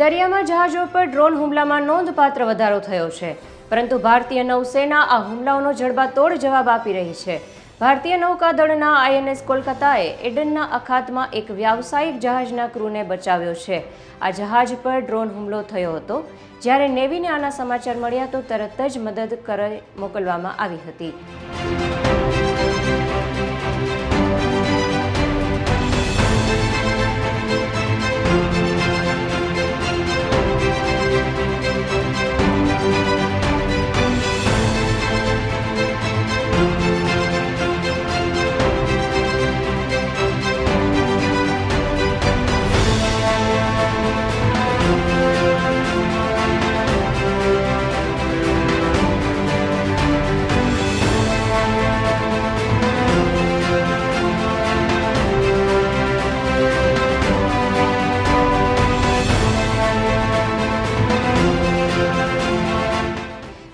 દરિયામાં જહાજો પર ડ્રોન હુમલામાં નોંધપાત્ર વધારો થયો છે. પરંતુ ભારતીય નૌસેના આ હુમલાઓનો જડબાતોડ જવાબ આપી રહી છે. ભારતીય નૌકાદળના આઈએનએસ કોલકાતાએ એડનના અખાતમાં એક વ્યાવસાયિક જહાજના ક્રૂને બચાવ્યો છે. આ જહાજ પર ડ્રોન હુમલો થયો હતો. જ્યારે નેવીને આના સમાચાર મળ્યા તો તરત જ મદદ કરે મોકલવામાં આવી હતી.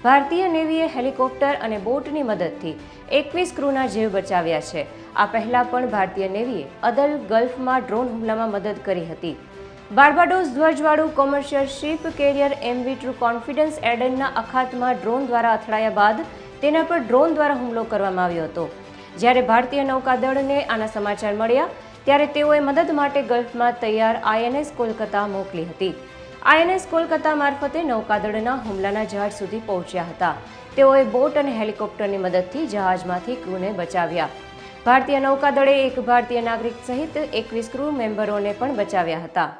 ભારતીય નેવીએ હેલિકોપ્ટર અને બોટની મદદથી એકવીસ ક્રૂના જીવ બચાવ્યા છે. આ પહેલાં પણ ભારતીય નેવીએ અદલ ગલ્ફમાં ડ્રોન હુમલામાં મદદ કરી હતી. Barbados ધ્વજવાળું commercial ship carrier MV True Confidence એડનના અખાતમાં ડ્રોન દ્વારા અથડાયા બાદ તેના પર ડ્રોન દ્વારા હુમલો કરવામાં આવ્યો હતો. જ્યારે ભારતીય નૌકાદળને આના સમાચાર મળ્યા, ત્યારે તેઓએ મદદ માટે ગલ્ફમાં તૈયાર આઈએનએસ કોલકાતા મોકલી હતી. આઈએનએસ કોલકાતા મારફતે નૌકાદળના હુમલાના જહાજ સુધી પહોંચ્યા હતા. તેઓએ બોટ અને હેલિકોપ્ટરની મદદથી જહાજમાંથી ક્રૂને બચાવ્યા. ભારતીય નૌકાદળે એક ભારતીય નાગરિક સહિત એકવીસ ક્રૂ મેમ્બરોને પણ બચાવ્યા હતા.